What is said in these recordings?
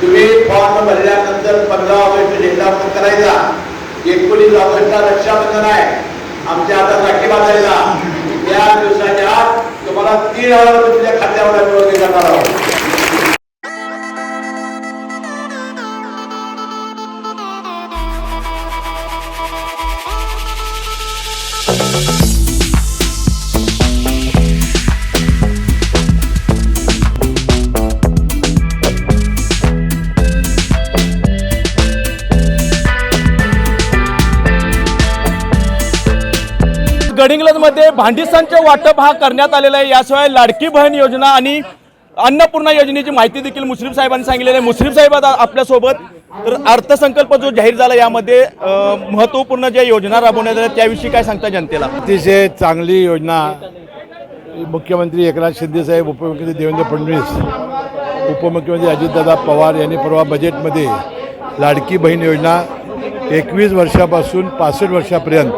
तुम्ही फॉर्म भरल्यानंतर पंधरा ऑगस्ट झेंडा करायचा. एकोणीस ऑगस्टला रक्षाबंधन आहे. आमच्या आता राखी बांधायला. त्या दिवसाच्या तुम्हाला तीन हजार गडिंग्लजमध्ये भांडीसांचे वाटप हा करण्यात आलेला आहे. याशिवाय लाडकी बहीण योजना आणि अन्नपूर्णा योजनेची माहिती देखील मुस्लिम साहेबांनी सांगितलेली आहे. मुस्लिम साहेब आपल्यासोबत. तर अर्थसंकल्प जो जाहीर झाला यामध्ये महत्त्वपूर्ण ज्या योजना राबवण्यात आल्या त्याविषयी काय सांगता जनतेला? अतिशय चांगली योजना. मुख्यमंत्री एकनाथ शिंदेसाहेब उपमुख्यमंत्री देवेंद्र फडणवीस उपमुख्यमंत्री अजितदादा पवार यांनी परवा बजेटमध्ये लाडकी बहीण योजना एकवीस वर्षापासून पासष्ट वर्षापर्यंत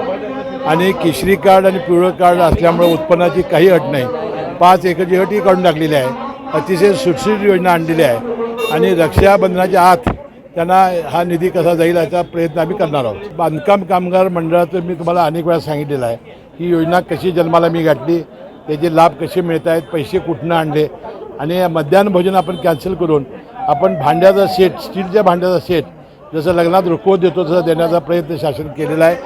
आणि केशरी कार्ड आणि पिवळं कार्ड असल्यामुळे उत्पन्नाची काही अट नाही. पाच एकरची अटही काढून टाकलेली आहे. अतिशय सुटसुट योजना आणलेली आहे. आणि रक्षाबंधनाच्या आत त्यांना हा निधी कसा जाईल याचा प्रयत्न आम्ही करणार आहोत. बांधकाम कामगार मंडळाचं मी तुम्हाला अनेक वेळा सांगितलेलं आहे. ही योजना कशी जन्माला मी गाठली त्याचे लाभ कसे मिळत आहेत पैसे कुठनं आणले आणि मध्यान्ह मध्याह्न भोजन आपण कॅन्सल करून आपण भांड्याचा सेट स्टीलच्या भांड्याचा सेट जसं लग्नात रुखवत देतो तसं देण्याचा प्रयत्न शासन केलेला आहे.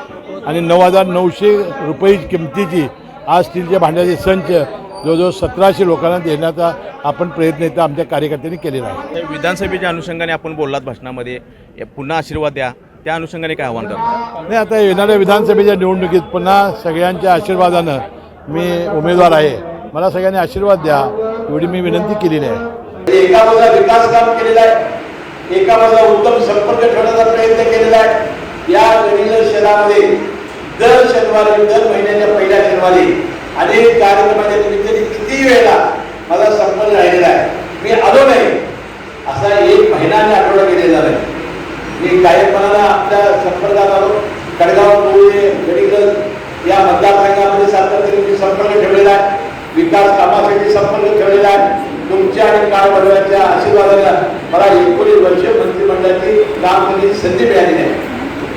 आणि नऊ हजार नऊशे रुपये किमतीची आज स्टीलच्या भांड्याचे संच जवळजवळ सतराशे लोकांना देण्याचा आपण प्रयत्न इथं आमच्या कार्यकर्त्यांनी केलेला आहे. विधानसभेच्या अनुषंगाने आपण बोललात भाषणामध्ये पुन्हा आशीर्वाद द्या. त्या अनुषंगाने काय आव्हान करतो? नाही आता येणाऱ्या विधानसभेच्या निवडणुकीत पुन्हा सगळ्यांच्या आशीर्वादानं मी उमेदवार आहे. मला सगळ्यांनी आशीर्वाद द्या एवढी मी विनंती केलेली आहे. एका बाजूला विकास काम केलेला आहे. एका बाजूला उत्तम संपर्क ठेवण्याचा प्रयत्न केलेला आहे. या गडिंग्लज शहरामध्ये दर शनिवारी दर महिन्याच्या पहिल्या शनिवारी अनेक कार्यक्रमाच्या निमित्ताने किती वेळा माझा संपर्क राहिलेला आहे. मी आलो नाही. असा एक महिन्याने आठवडा गेलेला नाही. मी कायमपणानं आपल्या संपर्कात आलो. कडगाव कोळी गडिंग्लज या मतदारसंघामध्ये सातत्याने मी संपर्क ठेवलेला आहे. विकास कामासाठी संपर्क ठेवलेला आहे. तुमच्या आणि काळ बदलाच्या आशीर्वादाला मला एकोणीस वर्ष मंत्रिमंडळाची काम करण्याची संधी मिळाली नाही.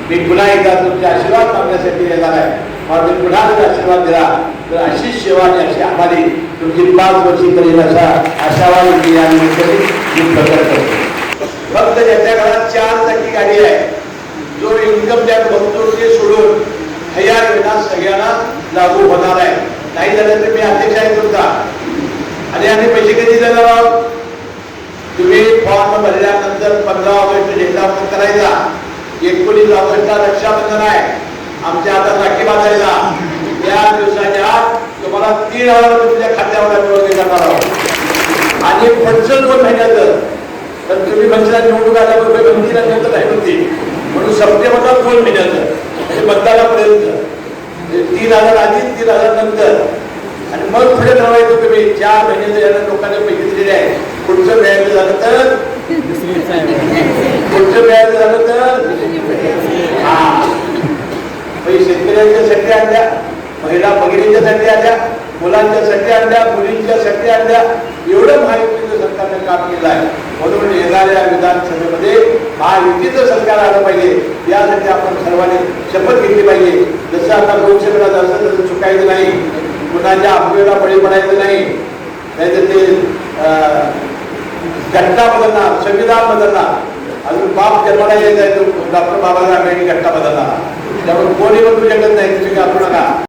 मी पुन्हा एकदा तुमचे आशीर्वाद मागण्यासाठी येणार आहे. मला तुम्ही पुन्हा जर आशीर्वाद दिला तर अशीच सेवा आणि अशी आम्हाला तुमची पाच वर्षी करेल असा आशावाद मी या निमित्ताने मी प्रकट करतो. फक्त ज्याच्या घरात चार चाकी गाडी आहे जो इन्कम टॅक्स बघतो ते सोडून हयार विना सगळ्यांना लागू होणार आहे. नाही झालं तर मी अध्यक्ष आहे तुमचा. आणि आम्ही पैसे कधी देणार आहोत? तुम्ही फॉर्म भरल्यानंतर पंधरा ऑगस्ट झेंडा करायचा. एकोणीस ऑगस्टला रक्षाबंधन आहे. आमच्या आता राखी बांधायला. या दिवसाच्या आत तुम्हाला तीन हजार रुपये तुमच्या खात्यावर आम्ही करणार आहोत. आणि फंक्शन दोन महिन्याचं. तर तुम्ही फंक्शनला निवडणूक आल्याबरोबर बंदी नंतर नाही होती. म्हणून सप्टेंबरला दोन महिन्याचं. म्हणजे मतदानापर्यंत म्हणजे तीन हजार आधी तीन हजार नंतर. आणि मग पुढे ठरवायचं तुम्ही. चार महिन्याचं याला लोकांनी पैसे दिलेले आहे. पुढचं मिळायचं झालं तर पुढचं मिळायचं झालं तर हा म्हणजे शेतकऱ्यांच्यासाठी आणल्या महिला आल्या आणल्या मुलांच्यासाठी आणल्या मुलींच्यासाठी आणल्या. एवढं महायुतीचं सरकारने काम केलं आहे. म्हणून म्हणजे येणाऱ्या विधानसभेमध्ये महायुतीचं सरकार आलं पाहिजे. यासाठी आपण सर्वांनी शपथ घेतली पाहिजे. जसं आता लोकसभेला जसं तसं चुकायचं नाही कुणाच्या अफवेला बळी पडायचं नाही नाहीतर ते अं, घटना बदलणार संविधान बदलणार. अजून बाप जन्माला येत आहे तो डॉक्टर बाबासाहेब आंबेडकर घटना बदलणार. त्यामुळे कोणी बदलू शकत नाही तुम्ही घाबरू नका.